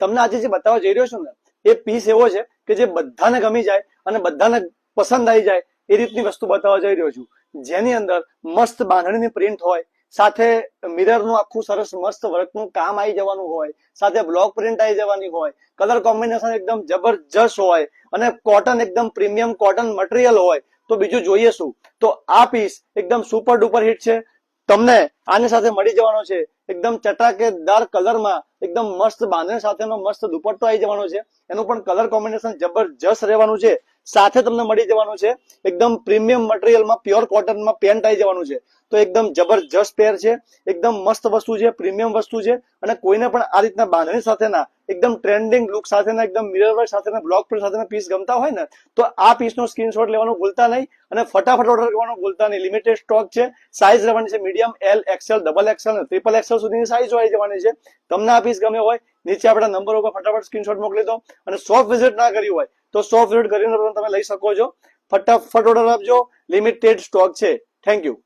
તમને આજે જે બતાવવા જઈ રહ્યો છું ને, એ પીસ એવો છે કે જે બધાને ગમી જાય અને બધાને પસંદ આવી જાય એ રીતની વસ્તુ બતાવવા જઈ રહ્યો છું. જેની અંદર મસ્ત બાંધણીની પ્રિન્ટ હોય, સાથે મિરરનું આખું સરસ મસ્ત વર્કનું કામ આવી જવાનું હોય, સાથે બ્લોક પ્રિન્ટ આવી જવાની હોય કલર કોમ્બિનેશન એકદમ જબરજસ્ત હોય અને કોટન એકદમ પ્રીમિયમ કોટન મટીરિયલ હોય, તો બીજું જોઈએ શું? તો આ પીસ એકદમ સુપર ડુપર હિટ છે. તમને આની સાથે મળી જવાનો છે. એકદમ ચટાકેદાર કલરમાં, એકદમ મસ્ત બાંધણી સાથેનો મસ્ત દુપટ્ટો આવી જવાનો છે. એનું પણ કલર કોમ્બિનેશન જબરજસ્ત રહેવાનું છે. સાથે તમને મળી જવાનું છે. એકદમ પ્રીમિયમ મટીરિયલમાં પ્યોર કોટનમાં પેન્ટ આવી જવાનું છે. તો એકદમ જબરજસ્ત પેર છે. એકદમ મસ્ત વસ્તુ છે પ્રીમિયમ વસ્તુ છે. અને કોઈને પણ આ રીતના બાંધણી સાથેના એકદમ ટ્રેન્ડિંગ લુક સાથેના, એકદમ મિરર વર્ક સાથેના બ્લોક પ્રિન્ટ સાથેના પીસ ગમતા હોય ને, તો આ પીસનો સ્ક્રીનશોટ લેવાનું ભૂલતા નહીં અને ફટાફટ ઓર્ડર કરવાનું ભૂલતા નહીં. લિમિટેડ સ્ટોક છે સાઇઝ રહેવાની છે medium L XL double XL triple XL સુધીની સાઇઝ આવી જવાની છે. તમને આ પીસ ગમે હોય, નીચે આપણા નંબર ઉપર ફટાફટ સ્ક્રીનશોટ મોકલી દો અને સોફ્ટ વિઝિટ ના કરી હોય, તો સોફ્ટ વિઝિટ કરીને તમે લઈ શકો છો. ફટાફટ ઓર્ડર આપજો. લિમિટેડ સ્ટોક છે. Thank you